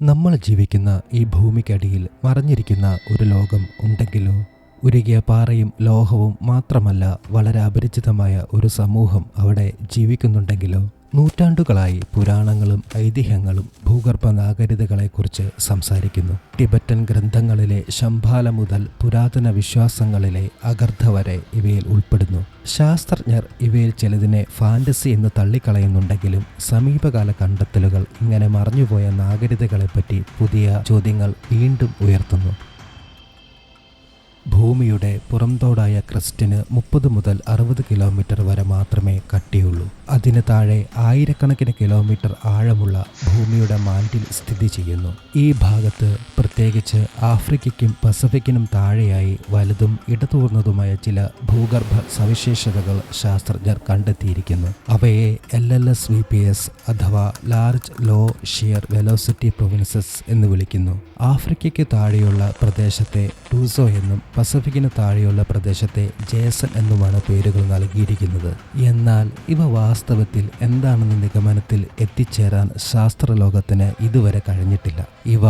നമ്മൾ ജീവിക്കുന്ന ഈ ഭൂമിക്കടിയിൽ മറഞ്ഞിരിക്കുന്ന ഒരു ലോകം ഉണ്ടെങ്കിലോ ഉരുകിയ പാറയും ലോഹവും മാത്രമല്ല വളരെ അപരിചിതമായ ഒരു സമൂഹം അവിടെ ജീവിക്കുന്നുണ്ടെങ്കിലോ നൂറ്റാണ്ടുകളായി പുരാണങ്ങളും ഐതിഹ്യങ്ങളും ഭൂഗർഭ നാഗരികതകളെക്കുറിച്ച് സംസാരിക്കുന്നു. ടിബറ്റൻ ഗ്രന്ഥങ്ങളിലെ ശംഭാല മുതൽ പുരാതന വിശ്വാസങ്ങളിലെ അഗർദ്ധ വരെ ഇവയിൽ ഉൾപ്പെടുന്നു. ശാസ്ത്രജ്ഞർ ഇവയിൽ ചിലതിനെ ഫാന്റസി എന്ന് തള്ളിക്കളയുന്നുണ്ടെങ്കിലും സമീപകാല കണ്ടെത്തലുകൾ ഇങ്ങനെ മറഞ്ഞുപോയ നാഗരികതകളെപ്പറ്റി പുതിയ ചോദ്യങ്ങൾ വീണ്ടും ഉയർത്തുന്നു. ഭൂമിയുടെ പുറംതോടായ ക്രിസ്റ്റിന് മുപ്പത് മുതൽ അറുപത് കിലോമീറ്റർ വരെ മാത്രമേ കട്ടിയുള്ളൂ. അതിന് താഴെ ആയിരക്കണക്കിന് കിലോമീറ്റർ ആഴമുള്ള ഭൂമിയുടെ മാൻഡിൽ സ്ഥിതി ചെയ്യുന്നു. ഈ ഭാഗത്ത് പ്രത്യേകിച്ച് ആഫ്രിക്കയ്ക്കും പസഫിക്കിനും താഴെയായി വലുതും ഇടതൂർന്നതുമായ ചില ഭൂഗർഭ സവിശേഷതകൾ ശാസ്ത്രജ്ഞർ കണ്ടെത്തിയിരിക്കുന്നു. അവയെ L L S V P S അഥവാ large low shear velocity provinces എന്ന് വിളിക്കുന്നു. ആഫ്രിക്കയ്ക്ക് താഴെയുള്ള പ്രദേശത്തെ ടൂസോ എന്നും പസഫിക്കിന് താഴെയുള്ള പ്രദേശത്തെ ജേസൺ എന്നുമാണ് പേരുകൾ നൽകിയിരിക്കുന്നത്. എന്നാൽ ഇവ വാസ്തവത്തിൽ എന്താണെന്ന നിഗമനത്തിൽ എത്തിച്ചേരാൻ ശാസ്ത്രലോകത്തിന് ഇതുവരെ കഴിഞ്ഞിട്ടില്ല. ഇവ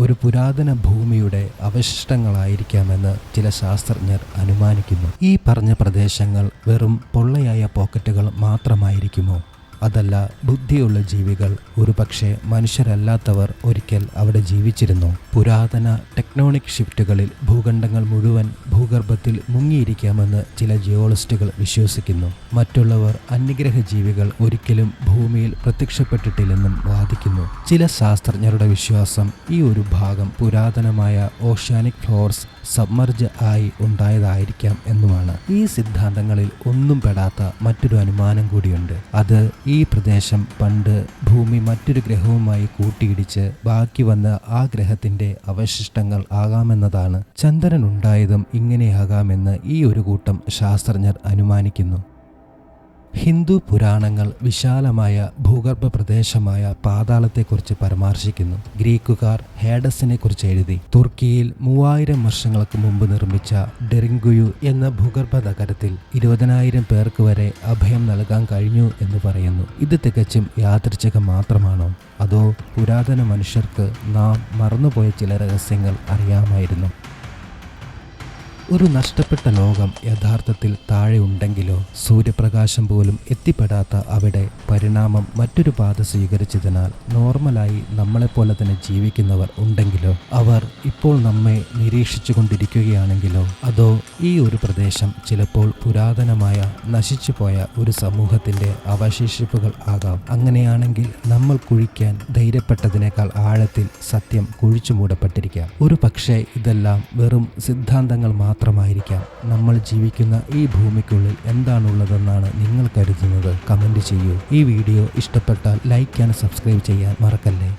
ഒരു പുരാതന ഭൂമിയുടെ അവശിഷ്ടങ്ങളായിരിക്കാമെന്ന് ചില ശാസ്ത്രജ്ഞർ അനുമാനിക്കുന്നു. ഈ പറഞ്ഞ പ്രദേശങ്ങൾ വെറും പൊള്ളയായ പോക്കറ്റുകൾ മാത്രമായിരിക്കുമോ? അതല്ല ബുദ്ധിയുള്ള ജീവികൾ ഒരുപക്ഷെ മനുഷ്യരല്ലാത്തവർ ഒരിക്കൽ അവിടെ ജീവിച്ചിരുന്നു. പുരാതന ടെക്നോണിക് ഷിഫ്റ്റുകളിൽ ഭൂഖണ്ഡങ്ങൾ മുഴുവൻ ഭൂഗർഭത്തിൽ മുങ്ങിയിരിക്കാമെന്ന് ചില ജിയോളജിസ്റ്റുകൾ വിശ്വസിക്കുന്നു. മറ്റുള്ളവർ അന്യഗ്രഹ ജീവികൾ ഒരിക്കലും ഭൂമിയിൽ പ്രത്യക്ഷപ്പെട്ടിട്ടില്ലെന്നും വാദിക്കുന്നു. ചില ശാസ്ത്രജ്ഞരുടെ വിശ്വാസം ഈ ഒരു ഭാഗം പുരാതനമായ ഓഷ്യാനിക് ഫ്ലോർസ് സബ്മർജ് ആയി ഉണ്ടായതായിരിക്കാം എന്നുമാണ്. ഈ സിദ്ധാന്തങ്ങളിൽ ഒന്നും പെടാത്ത മറ്റൊരു അനുമാനം കൂടിയുണ്ട്. അത് ഈ പ്രദേശം പണ്ട് ഭൂമി മറ്റൊരു ഗ്രഹവുമായി കൂട്ടിയിടിച്ച് ബാക്കി വന്ന ആ ഗ്രഹത്തിന്റെ അവശിഷ്ടങ്ങൾ ആകാമെന്നതാണ്. ചന്ദ്രൻ ഉണ്ടായതും ഇങ്ങനെയാകാമെന്ന് ഈ ഒരു കൂട്ടം ശാസ്ത്രജ്ഞർ അനുമാനിക്കുന്നു. ഹിന്ദു പുരാണങ്ങൾ വിശാലമായ ഭൂഗർഭ പ്രദേശമായ പാതാളത്തെക്കുറിച്ച് പരാമർശിക്കുന്നു. ഗ്രീക്കുകാർ ഹേഡസിനെ കുറിച്ച് എഴുതി തുർക്കിയിൽ മൂവായിരം വർഷങ്ങൾക്ക് മുമ്പ് നിർമ്മിച്ച ഡെറിങ്കുയു എന്ന ഭൂഗർഭ നഗരത്തിൽ ഇരുപതിനായിരം പേർക്ക് വരെ അഭയം നൽകാൻ കഴിഞ്ഞു എന്ന് പറയുന്നു. ഇത് തികച്ചും യാദൃച്ഛികം മാത്രമാണോ? അതോ പുരാതന മനുഷ്യർക്ക് നാം മറന്നുപോയ ചില രഹസ്യങ്ങൾ അറിയാമായിരുന്നു? ഒരു നഷ്ടപ്പെട്ട ലോകം യഥാർത്ഥത്തിൽ താഴെ ഉണ്ടെങ്കിലോ സൂര്യപ്രകാശം പോലും എത്തിപ്പെടാത്ത അവിടെ പരിണാമം മറ്റൊരു പാത സ്വീകരിച്ചതിനാൽ നോർമലായി നമ്മളെപ്പോലെ തന്നെ ജീവിക്കുന്നവർ ഉണ്ടെങ്കിലോ അവർ ഇപ്പോൾ നമ്മെ നിരീക്ഷിച്ചു കൊണ്ടിരിക്കുകയാണെങ്കിലോ അതോ ഈ ഒരു പ്രദേശം ചിലപ്പോൾ പുരാതനമായ നശിച്ചുപോയ ഒരു സമൂഹത്തിന്റെ അവശേഷിപ്പുകൾ ആകാം. അങ്ങനെയാണെങ്കിൽ നമ്മൾ കുഴിക്കാൻ ധൈര്യപ്പെട്ടതിനേക്കാൾ ആഴത്തിൽ സത്യം കുഴിച്ചു മൂടപ്പെട്ടിരിക്കാം ഒരു പക്ഷേ ഇതെല്ലാം വെറും സിദ്ധാന്തങ്ങൾ മാത്രമായിരിക്കാം നമ്മൾ ജീവിക്കുന്ന ഈ ഭൂമിക്കുള്ളിൽ എന്താണുള്ളതെന്നാണ് നിങ്ങൾ കരുതുന്നത്. കമന്റ് ചെയ്യൂ. ഈ വീഡിയോ ഇഷ്ടപ്പെട്ടാൽ ലൈക്ക് ആൻഡ് സബ്സ്ക്രൈബ് ചെയ്യാൻ മറക്കല്ലേ?